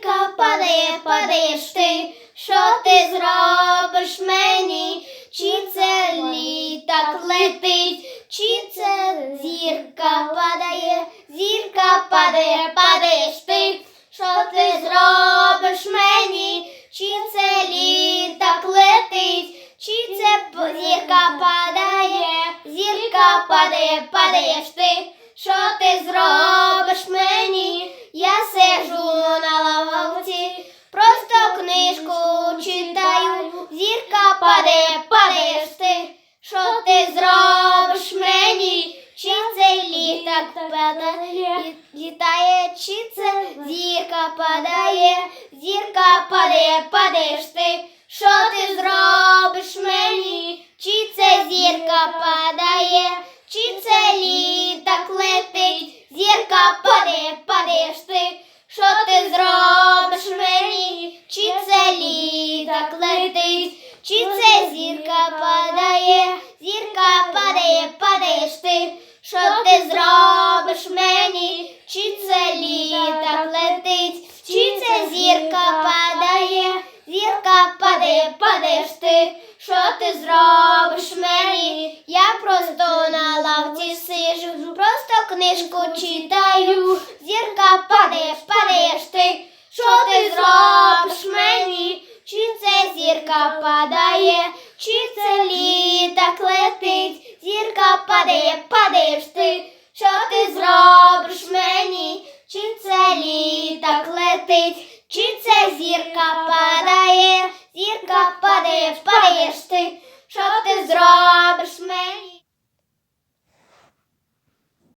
зірка падає, падаєш ти, що ти зробиш мені? Чи це літак летить, чи це зірка падає, зірка падає, падаєш ти, що ти зробиш мені? Чи це літак летить, чи це зірка падає, зірка падає, падаєш ти, що ти зробиш мені? Я сижу на лавці, просто книжку читаю, зірка падає, падаєш ти, що ти зробиш мені? Чи цей літак падає, літає, чи це зірка падає, зірка падає, падаєш ти, що ти зробиш мені? Чи це зірка падає, чи це літак летить, зірка падає, падаєш ти, що ти зробиш мені? Чи це літак летить, чи це зірка падає, зірка падає, падаєш ти, що ти зробиш мені? Чи це літак летить, чи це зірка падає, зірка падає, падаєш ти, що ти зробиш мені? Я просто на лавці сижу, просто книжку читаю, зірка падає, падаєш ти, що ти зробиш мені? Чи це зірка падає, падає, падаєш ти, що ти зробиш мені? Чи це літак летить, чи це зірка падає, зірка падає, падає.